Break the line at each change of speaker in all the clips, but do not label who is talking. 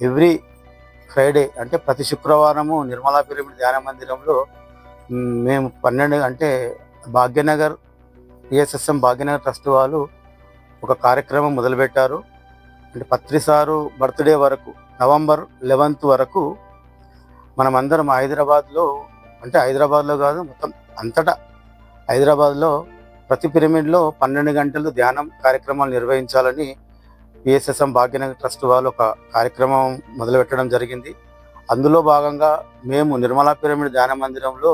Every Friday అంటే ప్రతి శుక్రవారము నిర్మలా పిరమిడ్ ధ్యాన మందిరంలో మేము పన్నెండు అంటే భాగ్యనగర్ ఈఎస్ఎస్ఎం భాగ్యనగర్ ట్రస్ట్ వాళ్ళు ఒక కార్యక్రమం మొదలుపెట్టారు. అంటే పత్రిసారు బర్త్డే వరకు నవంబర్ లెవెన్త్ వరకు మనమందరం హైదరాబాద్లో అంటే హైదరాబాద్లో కాదు మొత్తం అంతటా హైదరాబాద్లో ప్రతి పిరమిడ్లో పన్నెండు గంటలు ధ్యానం కార్యక్రమాలు నిర్వహించాలని పిఎస్ఎస్ఎం భాగ్యనగర్ ట్రస్ట్ వాళ్ళు ఒక కార్యక్రమం మొదలుపెట్టడం జరిగింది. అందులో భాగంగా మేము నిర్మలా పిరమిడ్ ధ్యాన మందిరంలో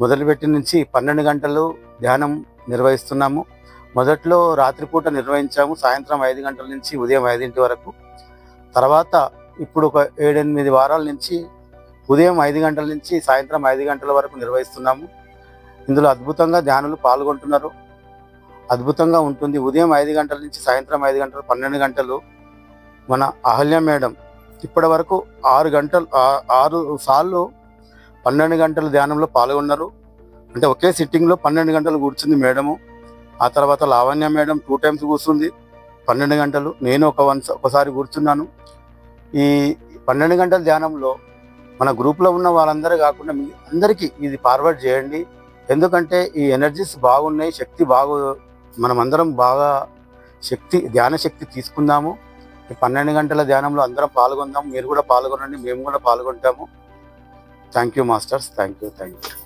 మొదలుపెట్టి నుంచి పన్నెండు గంటలు ధ్యానం నిర్వహిస్తున్నాము. మొదట్లో రాత్రిపూట నిర్వహించాము సాయంత్రం ఐదు గంటల నుంచి ఉదయం ఐదింటి వరకు. తర్వాత ఇప్పుడు ఒక ఏడెనిమిది వారాల నుంచి ఉదయం ఐదు గంటల నుంచి సాయంత్రం ఐదు గంటల వరకు నిర్వహిస్తున్నాము. ఇందులో అద్భుతంగా ధ్యానులు పాల్గొంటున్నారు. అద్భుతంగా ఉంటుంది. ఉదయం ఐదు గంటల నుంచి సాయంత్రం ఐదు గంటలు పన్నెండు గంటలు మన అహల్య మేడం ఇప్పటి వరకు ఆరు గంటలు ఆరు సార్లు పన్నెండు గంటల ధ్యానంలో పాల్గొన్నారు. అంటే ఒకే సిట్టింగ్లో పన్నెండు గంటలు కూర్చుంది మేడము. ఆ తర్వాత లావణ్య మేడం టూ టైమ్స్ కూర్చుంది. పన్నెండు గంటలు నేను ఒక వన్ ఒకసారి కూర్చున్నాను. ఈ పన్నెండు గంటల ధ్యానంలో మన గ్రూప్లో ఉన్న వాళ్ళందరూ కాకుండా మీ అందరికీ ఇది ఫార్వర్డ్ చేయండి. ఎందుకంటే ఈ ఎనర్జీస్ బాగున్నాయి శక్తి బాగు మనమందరం బాగా శక్తి ధ్యాన శక్తి తీసుకుందాము. ఈ పన్నెండు గంటల ధ్యానంలో అందరం పాల్గొందాం మీరు కూడా పాల్గొనండి మేము కూడా పాల్గొంటాము. Thank you masters thank you thank you